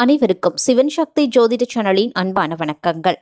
அனைவருக்கும் சிவன் சக்தி ஜோதிட சேனலின் அன்பான வணக்கங்கள்.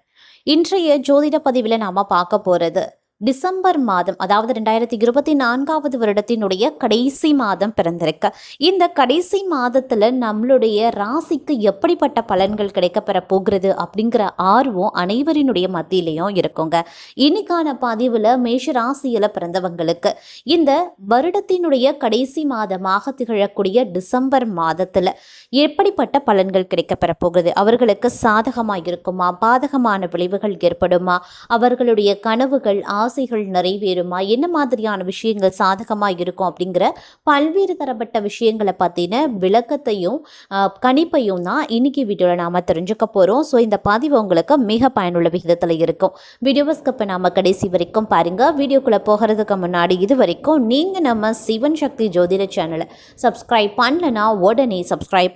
இன்றைய ஜோதிட பதிவில் நாம பார்க்க போறது டிசம்பர் மாதம் அதாவது ரெண்டாயிரத்தி இருபத்தி நான்காவது வருடத்தினுடைய கடைசி மாதம் பிறந்திருக்கு. இந்த கடைசி மாதத்துல நம்மளுடைய ராசிக்கு எப்படிப்பட்ட பலன்கள் கிடைக்கப்பெற போகிறது அப்படிங்கிற ஆர்வம் அனைவரினுடைய மத்தியிலையும் இருக்குங்க. இன்னைக்கான பதிவுல மேஷ ராசியில பிறந்தவங்களுக்கு இந்த வருடத்தினுடைய கடைசி மாதமாக திகழக்கூடிய டிசம்பர் மாதத்துல எப்படிப்பட்ட பலன்கள் கிடைக்கப்பெற போகிறது அவர்களுக்கு சாதகமாக இருக்குமா பாதகமான விளைவுகள் ஏற்படுமா? அவர்களுடைய கனவுகள் ஆசைகள் நிறைவேறுமா? என்ன மாதிரியான விஷயங்கள் சாதகமாக இருக்கும் அப்படிங்கிற பல்வேறு தரப்பட்ட விஷயங்களை பற்றின விளக்கத்தையும் கணிப்பையும் தான் இன்னைக்கு வீடியோவில் நாம் தெரிஞ்சுக்க போகிறோம் ஸோ இந்த பதிவு உங்களுக்கு மிக பயனுள்ள விகிதத்தில் இருக்கும். வீடியோவை ஸ்கப்பை நாம கடைசி வரைக்கும் பாருங்கள் வீடியோக்குள்ளே போகிறதுக்கு முன்னாடி இது வரைக்கும் நீங்கள் நம்ம சிவன் சக்தி ஜோதிட சேனலை சப்ஸ்கிரைப் பண்ணலன்னா உடனே சப்ஸ்கிரைப்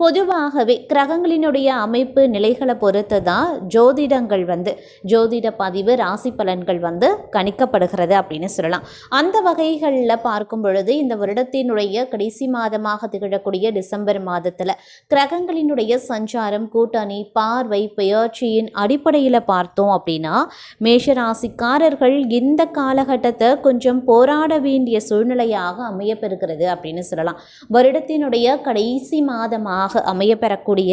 பொதுவாகவே கிரகங்களினுடைய அமைப்பு நிலைகளை பொறுத்து தான் ஜோதிடங்கள் வந்து ஜோதிட பதிவு ராசி பலன்கள் வந்து கணிக்கப்படுகிறது அப்படின்னு சொல்லலாம். அந்த வகைகளில் பார்க்கும் பொழுது இந்த வருடத்தினுடைய கடைசி மாதமாக திகழக்கூடிய டிசம்பர் மாதத்தில் கிரகங்களினுடைய சஞ்சாரம் கூட்டணி பார்வை பெயர்ச்சியின் அடிப்படையில் பார்த்தோம் அப்படின்னா மேஷராசிக்காரர்கள் இந்த காலகட்டத்தை கொஞ்சம் போராட வேண்டிய சூழ்நிலையாக அமையப்பெறுகிறது அப்படின்னு சொல்லலாம். வருடத்தினுடைய கடைசி மாதமாக அமையப்பெறக்கூடிய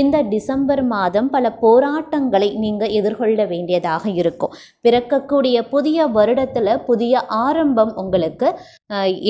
இந்த டிசம்பர் மாதம் பல போராட்டங்களை நீங்கள் எதிர்கொள்ள வேண்டியதாக இருக்கும். பிறக்கக்கூடிய புதிய வருடத்தில் புதிய ஆரம்பம் உங்களுக்கு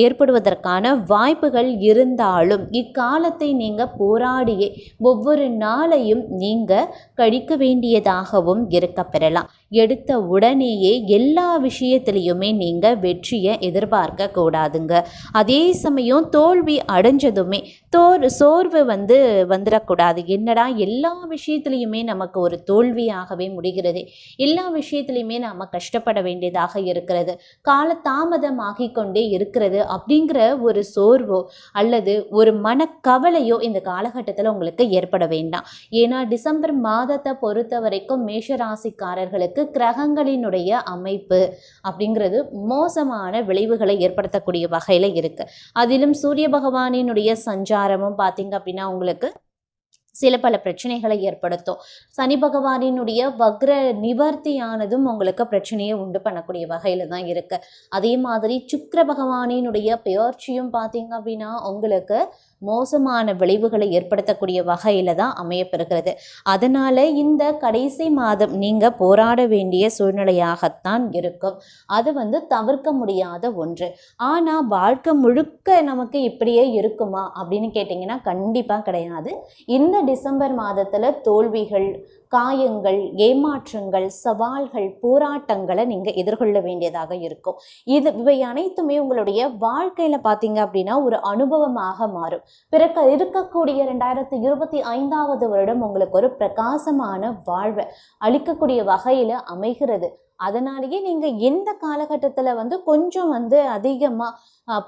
ஏற்படுவதற்கான வாய்ப்புகள் இருந்தாலும் இக்காலத்தை நீங்கள் போராடியே ஒவ்வொரு நாளையும் நீங்கள் கழிக்க வேண்டியதாகவும் இருக்க பெறலாம் எடுத்த உடனேயே எல்லா விஷயத்திலையுமே நீங்கள் வெற்றியை எதிர்பார்க்க கூடாதுங்க. அதே சமயம் தோல்வி அடைஞ்சதுமே தோர் சோர்வு வந்து வந்துடக்கூடாது என்னடா எல்லா விஷயத்துலையுமே நமக்கு ஒரு தோல்வியாகவே முடிகிறது. எல்லா விஷயத்துலையுமே நாம் கஷ்டப்பட வேண்டியதாக இருக்கிறது. கால தாமதமாகி கொண்டே இருக்கிறது அப்படிங்கிற ஒரு சோர்வோ அல்லது ஒரு மனக்கவலையோ இந்த காலகட்டத்தில் உங்களுக்கு ஏற்பட வேண்டாம். ஏன்னா டிசம்பர் மாதத்தை பொறுத்த வரைக்கும் மேஷராசிக்காரர்களுக்கு கிரகங்களினுடைய அமைப்பு அப்படிங்கிறது மோசமான விளைவுகளை ஏற்படுத்தக்கூடிய வகையில் இருக்கு. அதிலும் சூரிய பகவானினுடைய சஞ்சாரமும் பார்த்தீங்க அப்படின்னா உங்களுக்கு சில பல பிரச்சனைகளை ஏற்படுத்தும். சனி பகவானினுடைய வக்ர நிவர்த்தியானதும் உங்களுக்கு பிரச்சனையை உண்டு பண்ணக்கூடிய வகையில் தான் இருக்குது அதே மாதிரி சுக்கர பகவானினுடைய பெயர்ச்சியும் பார்த்தீங்க அப்படின்னா உங்களுக்கு மோசமான விளைவுகளை ஏற்படுத்தக்கூடிய வகையில் தான் அமையப்பெறுகிறது. அதனால் இந்த கடைசி மாதம் நீங்கள் போராட வேண்டிய சூழ்நிலையாகத்தான் இருக்கும். அது வந்து தவிர்க்க முடியாத ஒன்று. ஆனால் வாழ்க்கை முழுக்க நமக்கு இப்படியே இருக்குமா அப்படின்னு கேட்டிங்கன்னா கண்டிப்பாக கிடையாது. இந்த டிசம்பர் மாதத்தில் தோல்விகள் காயங்கள் ஏமாற்றங்கள் சவால்கள் போராட்டங்களை நீங்கள் எதிர்கொள்ள வேண்டியதாக இருக்கும். இது இவை அனைத்துமே உங்களுடைய வாழ்க்கையில் பார்த்தீங்க அப்படின்னா ஒரு அனுபவமாக மாறும். பிறக்க இருக்கக்கூடிய ரெண்டாயிரத்தி இருபத்தி ஐந்தாவது வருடம் உங்களுக்கு ஒரு பிரகாசமான வாழ்வை அளிக்கக்கூடிய வகையில் அமைகிறது. அதனாலேயே நீங்கள் எந்த காலகட்டத்தில் வந்து கொஞ்சம் வந்து அதிகமாக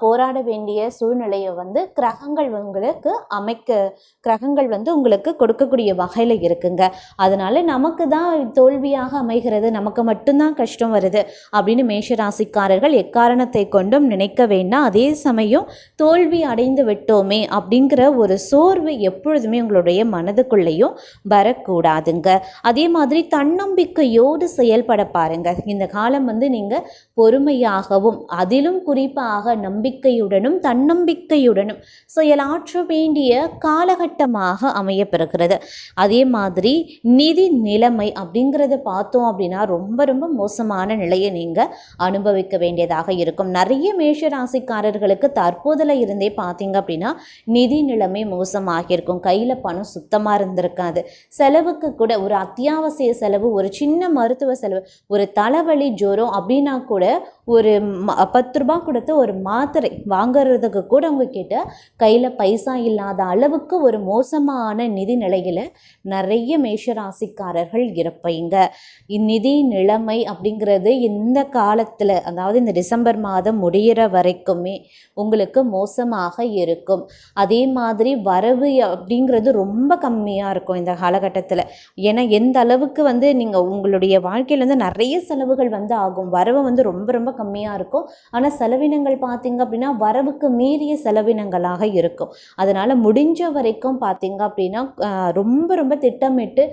போராட வேண்டிய சூழ்நிலையை வந்து கிரகங்கள் உங்களுக்கு அமைக்க கிரகங்கள் வந்து உங்களுக்கு கொடுக்கக்கூடிய வகையில் இருக்குங்க. அதனால நமக்கு தான் தோல்வியாக அமைகிறது நமக்கு மட்டும்தான் கஷ்டம் வருது அப்படின்னு மேஷராசிக்காரர்கள் எக்காரணத்தை கொண்டும் நினைக்க வேண்டாம். அதே சமயம் தோல்வி அடைந்து விட்டோமே அப்படிங்கிற ஒரு சோர்வு எப்பொழுதுமே உங்களுடைய மனதுக்குள்ளேயும் வரக்கூடாதுங்க. அதே மாதிரி தன்னம்பிக்கையோடு செயல்பட பாருங்க. இந்த காலம் வந்து நீங்கள் பொறுமையாகவும் அதிலும் குறிப்பாக நம்பிக்கையுடனும் தன்னம்பிக்கையுடனும் செயலாற்ற வேண்டிய காலகட்டமாக அமையப்பெறுகிறது. அதே மாதிரி நிதி நிலைமை அப்படிங்கிறத பார்த்தோம் அப்படின்னா ரொம்ப ரொம்ப மோசமான நிலையை நீங்கள் அனுபவிக்க வேண்டியதாக இருக்கும். நிறைய மேஷ ராசிக்காரர்களுக்கு தற்போதில் இருந்தே பார்த்தீங்க அப்படின்னா நிதி நிலைமை மோசமாக இருக்கும் கையில் பணம் சுத்தமாக இருந்திருக்காது. செலவுக்கு கூட ஒரு அத்தியாவசிய செலவு ஒரு சின்ன மருத்துவ செலவு ஒரு தலைவலி ஜுரம் அப்படின்னா கூட ஒரு பத்து ரூபா கொடுத்து ஒரு மாத்திரை வாங்குறதுக்கு கூட உங்ககிட்ட கையில் பைசா இல்லாத அளவுக்கு ஒரு மோசமான நிதி நிலையில் நிறைய மேஷராசிக்காரர்கள் இருப்பீங்க. இந்நிதி நிலைமை அப்படிங்கிறது இந்த காலத்தில் அதாவது இந்த டிசம்பர் மாதம் முடியிற வரைக்குமே உங்களுக்கு மோசமாக இருக்கும். அதே மாதிரி வரவு அப்படிங்கிறது ரொம்ப கம்மியாக இருக்கும் இந்த காலகட்டத்தில். ஏன்னா எந்த அளவுக்கு வந்து நீங்கள் உங்களுடைய வாழ்க்கையிலேருந்து நிறைய செலவுகள் வந்து ஆகும். வரவு வந்து ரொம்ப ரொம்ப கம்மியாக இருக்கும். ஆனால் செலவினங்கள் பார்த்தீங்க அப்படின்னா வரவுக்கு மீறிய செலவினங்களாக இருக்கும். அதனால் முடிஞ்ச வரைக்கும் பார்த்தீங்க அப்படின்னா ரொம்ப ரொம்ப திட்டமிட்டு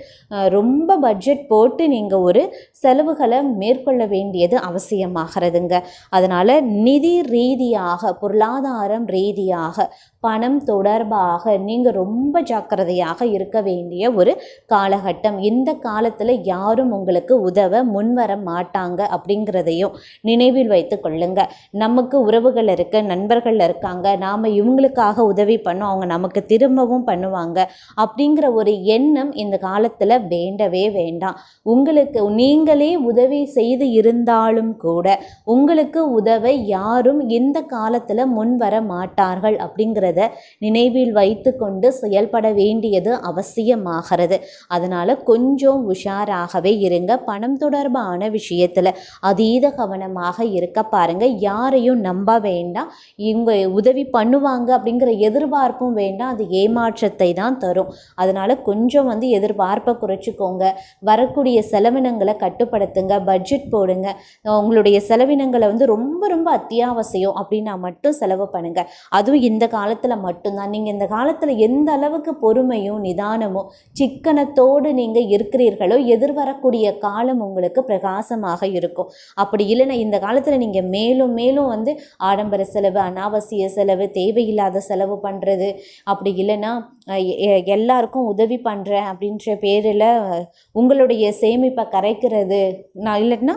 ரொம்ப பட்ஜெட் போட்டு நீங்கள் ஒரு செலவுகளை மேற்கொள்ள வேண்டியது அவசியமாகிறதுங்க. அதனால் நிதி ரீதியாக பொருளாதாரம் ரீதியாக பணம் தொடர்பாக நீங்கள் ரொம்ப ஜாக்கிரதையாக இருக்க வேண்டிய ஒரு காலகட்டம். இந்த காலத்தில் யாரும் உங்களுக்கு உதவ முன்வர மாட்டாங்க அப்படிங்கிறதையும் நினைவில் வைத்து கொள்ளுங்க. நமக்கு உறவுகள் இருக்கு நண்பர்கள் இருக்காங்க நாம் இவங்களுக்காக உதவி பண்ணோம் அவங்க நமக்கு திரும்பவும் பண்ணுவாங்க அப்படிங்கிற ஒரு எண்ணம் இந்த காலத்தில் வேண்டவே வேண்டாம். உங்களுக்கு நீங்களே உதவி செய்து இருந்தாலும் கூட உங்களுக்கு உதவ யாரும் இந்த காலத்தில் முன்வர மாட்டார்கள் அப்படிங்கிறத நினைவில் வைத்து கொண்டு செயல்பட வேண்டியது அவசியமாகிறது. அதனால் கொஞ்சம் உஷாராகவே இருங்க. பணம் தொடர்பான விஷயத்தில் அதீத கவனமாக இருக்க பாருங்கள் யாரையும் நம்ப வேண்டாம். இவங்க உதவி பண்ணுவாங்க அப்படிங்கிற எதிர்பார்ப்பும் வேண்டாம். அது ஏமாற்றத்தை தான் தரும். அதனால் கொஞ்சம் வந்து எதிர்பார்ப்பை குறைச்சிக்கோங்க. வரக்கூடிய செலவினங்களை கட்டுப்படுத்துங்க. பட்ஜெட் போடுங்க. உங்களுடைய செலவினங்களை வந்து ரொம்ப ரொம்ப அத்தியாவசியம் அப்படின்னா மட்டும் செலவு பண்ணுங்கள் அதுவும் இந்த காலத்தில் மட்டும்தான். நீங்கள் இந்த காலத்தில் எந்த அளவுக்கு பொறுமையும் நிதானமும் சிக்கனத்தோடு நீங்கள் இருக்கிறீர்களோ எதிர்வரக்கூடிய காலம் உங்களுக்கு பாசமாக இருக்கும். அப்படி இல்லைன்னா இந்த காலத்தில் நீங்கள் மேலும் மேலும் வந்து ஆடம்பர செலவு அனாவசிய செலவு தேவையில்லாத செலவு பண்ணுறது அப்படி இல்லைன்னா எ- எல்லாருக்கும் உதவி பண்ணுறேன் அப்படின்ற பேரில் உங்களுடைய சேமிப்பை கரைக்கிறது. நான் இல்லைன்னா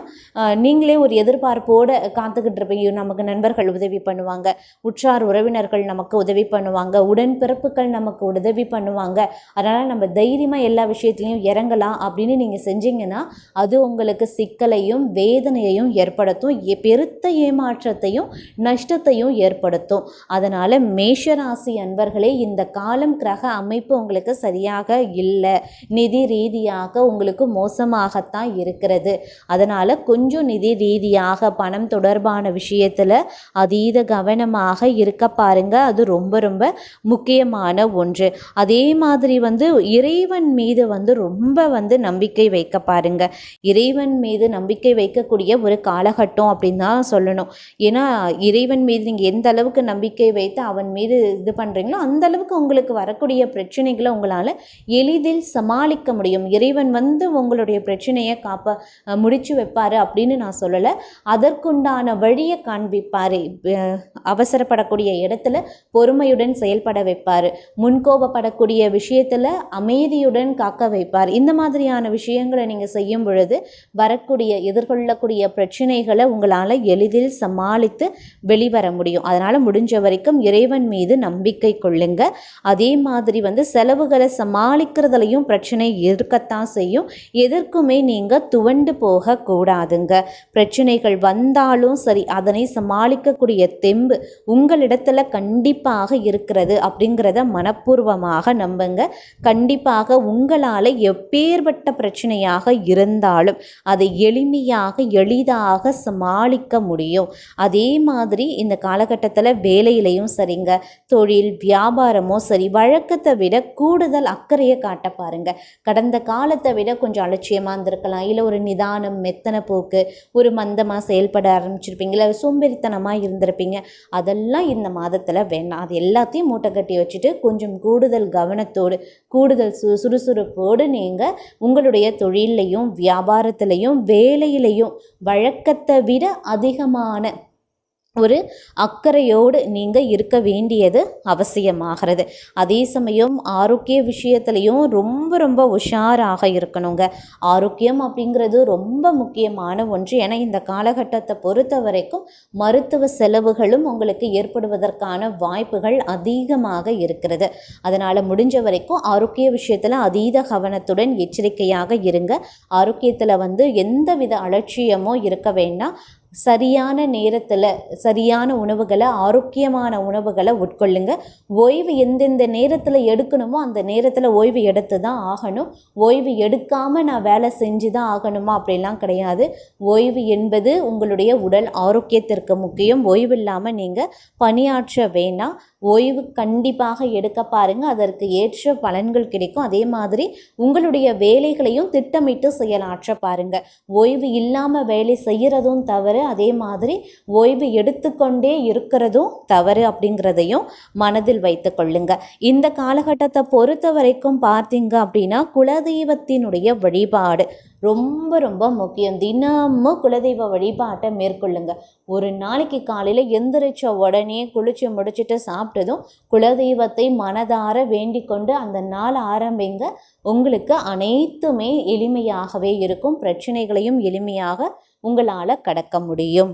நீங்களே ஒரு எதிர்பார்ப்போடு காத்துக்கிட்டு இருப்பீங்க. நமக்கு நண்பர்கள் உதவி பண்ணுவாங்க. உற்றார் உறவினர்கள் நமக்கு உதவி பண்ணுவாங்க. உடன்பிறப்புகள் நமக்கு உதவி பண்ணுவாங்க. அதனால் நம்ம தைரியமாக எல்லா விஷயத்துலையும் இறங்கலாம் அப்படின்னு நீங்கள் செஞ்சீங்கன்னா அது உங்களுக்கு சிக்கலையும் வேதனையையும் ஏற்படுத்தும். எ- பெருத்த ஏமாற்றத்தையும் நஷ்டத்தையும் ஏற்படுத்தும். அதனால் மேஷராசி அன்பர்களே இந்த காலம் கிரக அமைப்பு உங்களுக்கு சரியாக இல்லை. நிதி ரீதியாக உங்களுக்கு மோசமாகத்தான் இருக்கிறது. அதனால் கொஞ்சம் நிதி ரீதியாக பணம் தொடர்பான விஷயத்தில் அதீத கவனமாக இருக்க பாருங்க. அது ரொம்ப ரொம்ப முக்கியமான ஒன்று. அதே மாதிரி வந்து இறைவன் மீது வந்து ரொம்ப வந்து நம்பிக்கை வைக்க பாருங்க. இறைவன் மீது நம்பிக்கை வைக்கக்கூடிய ஒரு காலகட்டம் அப்படின்னு தான் சொல்லணும். ஏன்னா இறைவன் மீது நீங்கள் எந்த அளவுக்கு நம்பிக்கை வைத்து அவன் மீது இது பண்ணுறீங்களோ அந்த அளவுக்கு உங்களுக்கு வரக்கூடிய பிரச்சனைகளை உங்களால் எளிதில் சமாளிக்க முடியும். இறைவன் வந்து உங்களுடைய பிரச்சனையை காப்ப முடிச்சு வைப்பார் அப்படின்னு நான் சொல்லலை. அதற்குண்டான வழியை காண்பிப்பார். அவசரப்படக்கூடிய இடத்துல பொறுமையுடன் செயல்பட வைப்பார். முன்கோபப்படக்கூடிய விஷயத்தில் அமைதியுடன் காக்க வைப்பார். இந்த மாதிரியான விஷயங்களை நீங்கள் செய்யும் பொழுது வரக்கூடிய எதிர்கொள்ளக்கூடிய பிரச்சனைகளை உங்களால் எளிதில் சமாளித்து வெளிவர முடியும். அதனால் முடிஞ்ச வரைக்கும் இறைவன் மீது நம்பிக்கை கொள்ளுங்க. அதே மாதிரி வந்து செலவுகளை சமாளிக்கிறதுலையும் பிரச்சனை இருக்கத்தான் செய்யும். எதற்குமே நீங்கள் துவண்டு போகக்கூடாதுங்க பிரச்சனைகள் வந்தாலும் சரி அதனை சமாளிக்கக்கூடிய தெம்பு உங்களிடத்துல கண்டிப்பாக இருக்கிறது அப்படிங்கிறத மனப்பூர்வமாக நம்புங்க. கண்டிப்பாக உங்களால் எப்பேற்பட்ட பிரச்சனையாக இருந்தாலும் அதை எளிமையாக எளிதாக சமாளிக்க முடியும். அதே மாதிரி இந்த காலகட்டத்தில் வேலையிலையும் சரிங்க. தொழில் வியாபாரமோ சரி வழக்கத்தை விட கூடுதல் அக்கறையை காட்ட பாருங்கள் கடந்த காலத்தை விட கொஞ்சம் அலட்சியமாக இருந்திருக்கலாம். இல்லை ஒரு நிதானம் மெத்தனை போக்கு ஒரு மந்தமாக செயல்பட ஆரம்பிச்சிருப்பீங்க. இல்லை சோம்பேறித்தனமாக இருந்திருப்பீங்க. அதெல்லாம் இந்த மாதத்தில் வேண்டாம் அது எல்லாத்தையும் மூட்டை கட்டி வச்சுட்டு கொஞ்சம் கூடுதல் கவனத்தோடு கூடுதல் சு சுறுசுறுப்போடு நீங்கள் உங்களுடைய தொழிலையும் வியாபாரத்திலையும் வேலையிலையும் வழக்கத்தை விட அதிகமான ஒரு அக்கறையோடு நீங்கள் இருக்க வேண்டியது அவசியமாகிறது. அதே சமயம் ஆரோக்கிய விஷயத்துலையும் ரொம்ப ரொம்ப உஷாராக இருக்கணுங்க. ஆரோக்கியம் அப்படிங்கிறது ரொம்ப முக்கியமான ஒன்று. ஏன்னா இந்த காலகட்டத்தை பொறுத்த வரைக்கும் மருத்துவ செலவுகளும் உங்களுக்கு ஏற்படுவதற்கான வாய்ப்புகள் அதிகமாக இருக்கிறது. அதனால் முடிஞ்ச வரைக்கும் ஆரோக்கிய விஷயத்தில் அதீத கவனத்துடன் எச்சரிக்கையாக இருங்க. ஆரோக்கியத்தில் வந்து எந்தவித அலட்சியமோ இருக்க வேண்டாம். சரியான நேரத்தில் சரியான உணவுகளை ஆரோக்கியமான உணவுகளை உட்கொள்ளுங்க. ஓய்வு எந்தெந்த நேரத்தில் எடுக்கணுமோ அந்த நேரத்தில் ஓய்வு எடுத்து தான் ஆகணும். ஓய்வு எடுக்காமல் நான் வேலை செஞ்சு தான் ஆகணுமா அப்படிலாம் கிடையாது. ஓய்வு என்பது உங்களுடைய உடல் ஆரோக்கியத்திற்கு முக்கியம். ஓய்வு இல்லாமல் நீங்கள் பணியாற்ற வேண்டாம் ஓய்வு கண்டிப்பாக எடுக்க பாருங்கள் அதற்கு ஏற்ற பலன்கள் கிடைக்கும். அதே மாதிரி உங்களுடைய வேலைகளையும் திட்டமிட்டு செயலாற்ற பாருங்கள் ஓய்வு இல்லாமல் வேலை செய்கிறதும் தவறு. அதே மாதிரி ஓய்வு எடுத்துக்கொண்டே இருக்கிறதும் தவறு அப்படிங்கிறதையும் மனதில் வைத்து கொள்ளுங்க. இந்த காலகட்டத்தை பொறுத்த வரைக்கும் பார்த்தீங்க அப்படின்னா குலதெய்வத்தினுடைய வழிபாடு. ரொம்ப ரொம்ப முக்கியம். தினமும் குலதெய்வ வழிபாட்டை மேற்கொள்ளுங்க. ஒரு நாளைக்கு காலையில் எந்திரிச்ச உடனே குளிச்சு முடிச்சுட்டு சாப்பிட்டதும் குலதெய்வத்தை மனதார வேண்டிக் கொண்டு அந்த நாள் ஆரம்பிங்க. உங்களுக்கு அனைத்துமே எளிமையாகவே இருக்கும். பிரச்சனைகளையும் எளிமையாக உங்களால் கடக்க முடியும்.